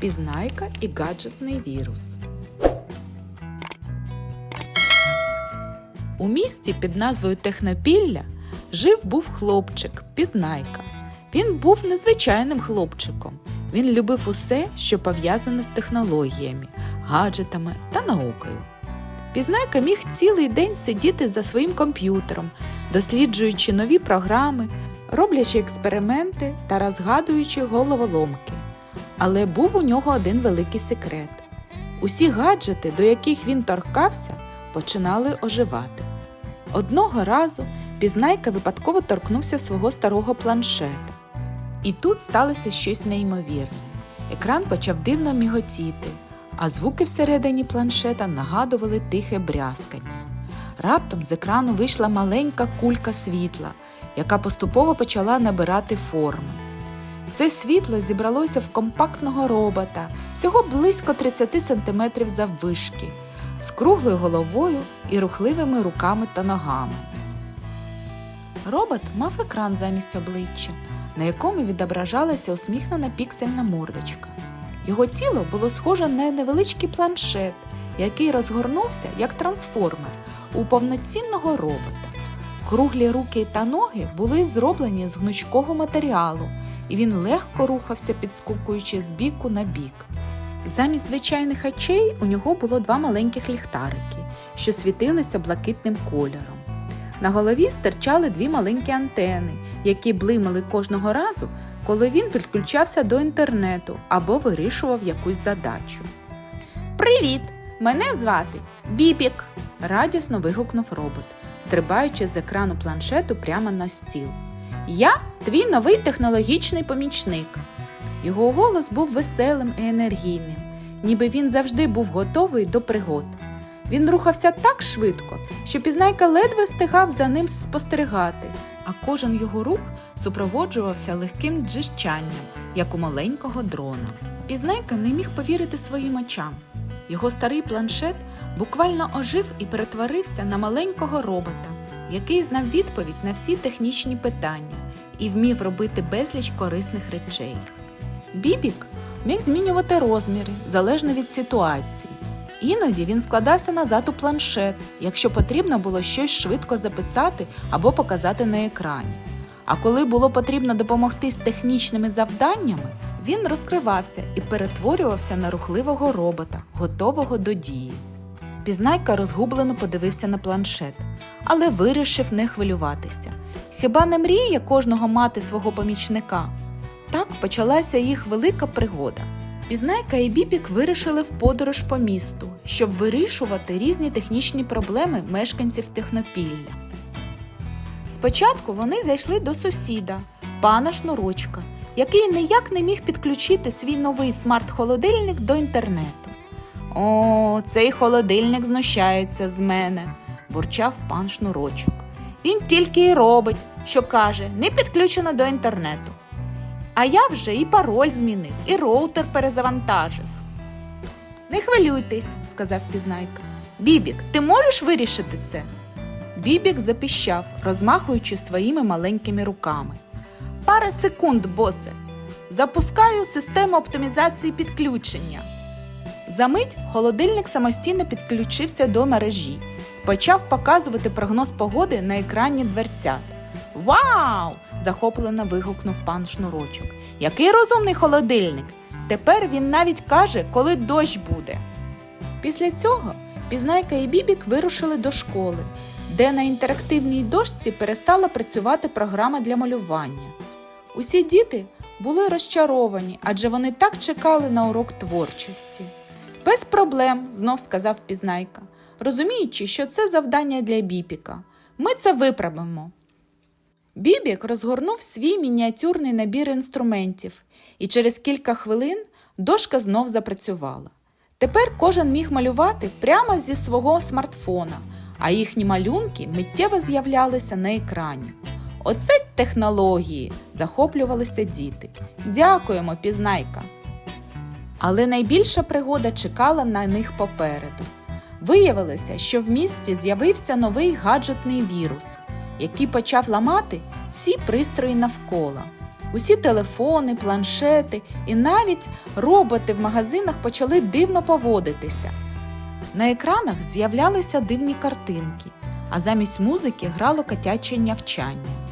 Пізнайка і гаджетний вірус. У місті під назвою Технопілля жив був хлопчик Пізнайка. Він був незвичайним хлопчиком. Він любив усе, що пов'язане з технологіями, гаджетами та наукою. Пізнайка міг цілий день сидіти за своїм комп'ютером, досліджуючи нові програми, роблячи експерименти та розгадуючи головоломки. Але був у нього один великий секрет: усі гаджети, до яких він торкався, починали оживати. Одного разу пізнайка випадково торкнувся свого старого планшета. І тут сталося щось неймовірне. Екран почав дивно міготіти, а звуки всередині планшета нагадували тихе брязкання. Раптом з екрану вийшла маленька кулька світла, яка поступово почала набирати форми. Це світло зібралося в компактного робота, всього близько 30 см заввишки, з круглою головою і рухливими руками та ногами. Робот мав екран замість обличчя, на якому відображалася усміхнена піксельна мордочка. Його тіло було схоже на невеличкий планшет, який розгорнувся як трансформер у повноцінного робота. Круглі руки та ноги були зроблені з гнучкого матеріалу, і він легко рухався, підскукуючи з біку на бік. Замість звичайних очей у нього було два маленьких ліхтарики, що світилися блакитним кольором. На голові стирчали дві маленькі антени, які блимали кожного разу, коли він підключався до інтернету або вирішував якусь задачу. Привіт! Мене звати Бібік! радісно вигукнув робот, стрибаючи з екрану планшету прямо на стіл. Я твій новий технологічний помічник. Його голос був веселим і енергійним, ніби він завжди був готовий до пригод. Він рухався так швидко, що пізнайка ледве встигав за ним спостерігати, а кожен його рух супроводжувався легким джищанням, як у маленького дрона. Пізнайка не міг повірити своїм очам. Його старий планшет буквально ожив і перетворився на маленького робота, який знав відповідь на всі технічні питання і вмів робити безліч корисних речей. Бібік міг змінювати розміри залежно від ситуації. Іноді він складався назад у планшет, якщо потрібно було щось швидко записати або показати на екрані. А коли було потрібно допомогти з технічними завданнями, він розкривався і перетворювався на рухливого робота, готового до дії. Пізнайка розгублено подивився на планшет, але вирішив не хвилюватися. Хіба не мріє кожного мати свого помічника? Так почалася їх велика пригода. Пізнайка і Бібік вирішили в подорож по місту, щоб вирішувати різні технічні проблеми мешканців Технопілля. Спочатку вони зайшли до сусіда, пана Шнурочка, який ніяк не міг підключити свій новий смарт-холодильник до інтернету. О, цей холодильник знущається з мене, бурчав пан Шнурочок. Він тільки й робить, що каже, не підключено до інтернету. А я вже і пароль змінив, і роутер перезавантажив. Не хвилюйтесь, сказав пізнайка. Бібік, ти можеш вирішити це? Бібік запіщав, розмахуючи своїми маленькими руками. Пара секунд, босе. Запускаю систему оптимізації підключення. Замить холодильник самостійно підключився до мережі, почав показувати прогноз погоди на екрані дверцят. Вау! захоплено вигукнув пан Шнурочок. Який розумний холодильник! Тепер він навіть каже, коли дощ буде. Після цього Пізнайка і Бібік вирушили до школи, де на інтерактивній дошці перестала працювати програма для малювання. Усі діти були розчаровані, адже вони так чекали на урок творчості. Без проблем, знов сказав Пізнайка, розуміючи, що це завдання для Бібіка. Ми це виправимо. Бібік розгорнув свій мініатюрний набір інструментів, і через кілька хвилин дошка знов запрацювала. Тепер кожен міг малювати прямо зі свого смартфона, а їхні малюнки миттєво з'являлися на екрані. Оце технології, захоплювалися діти. Дякуємо, пізнайка. Але найбільша пригода чекала на них попереду. Виявилося, що в місті з'явився новий гаджетний вірус, який почав ламати всі пристрої навколо. Усі телефони, планшети і навіть роботи в магазинах почали дивно поводитися. На екранах з'являлися дивні картинки, а замість музики грало котяче нявчання.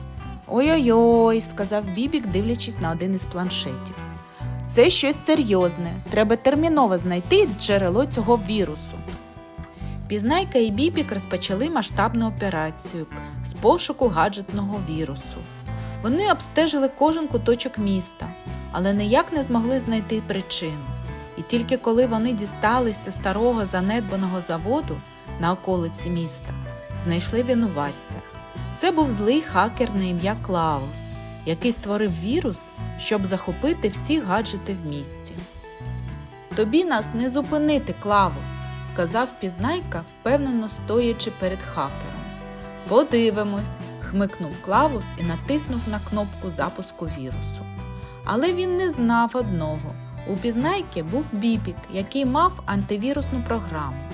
Ой-ой-ой, сказав Бібік, дивлячись на один із планшетів. Це щось серйозне. Треба терміново знайти джерело цього вірусу. Пізнайка і Бібік розпочали масштабну операцію з пошуку гаджетного вірусу. Вони обстежили кожен куточок міста, але ніяк не змогли знайти причину. І тільки коли вони дісталися старого занедбаного заводу на околиці міста, знайшли винуватця. Це був злий хакер на ім'я Клаус, який створив вірус, щоб захопити всі гаджети в місті. Тобі нас не зупинити, Клавус, сказав пізнайка, впевнено стоячи перед хакером. Подивимось, хмикнув Клавус і натиснув на кнопку запуску вірусу. Але він не знав одного. У пізнайки був бібік, який мав антивірусну програму.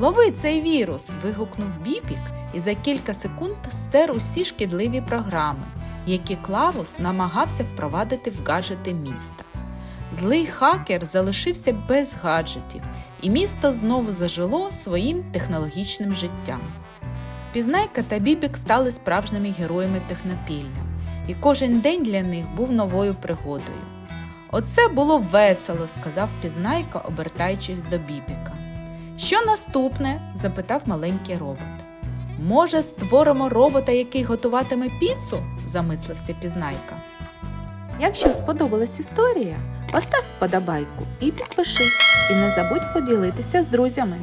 Лови цей вірус. вигукнув бібік і за кілька секунд стер усі шкідливі програми, які Клавус намагався впровадити в гаджети міста. Злий хакер залишився без гаджетів, і місто знову зажило своїм технологічним життям. Пізнайка та Бібік стали справжніми героями технопілля, і кожен день для них був новою пригодою. Оце було весело, сказав пізнайка, обертаючись до Бібіка. Що наступне? запитав маленький робот. Може, створимо робота, який готуватиме піцу? замислився пізнайка. Якщо сподобалась історія, постав вподобайку і підпишись, і не забудь поділитися з друзями.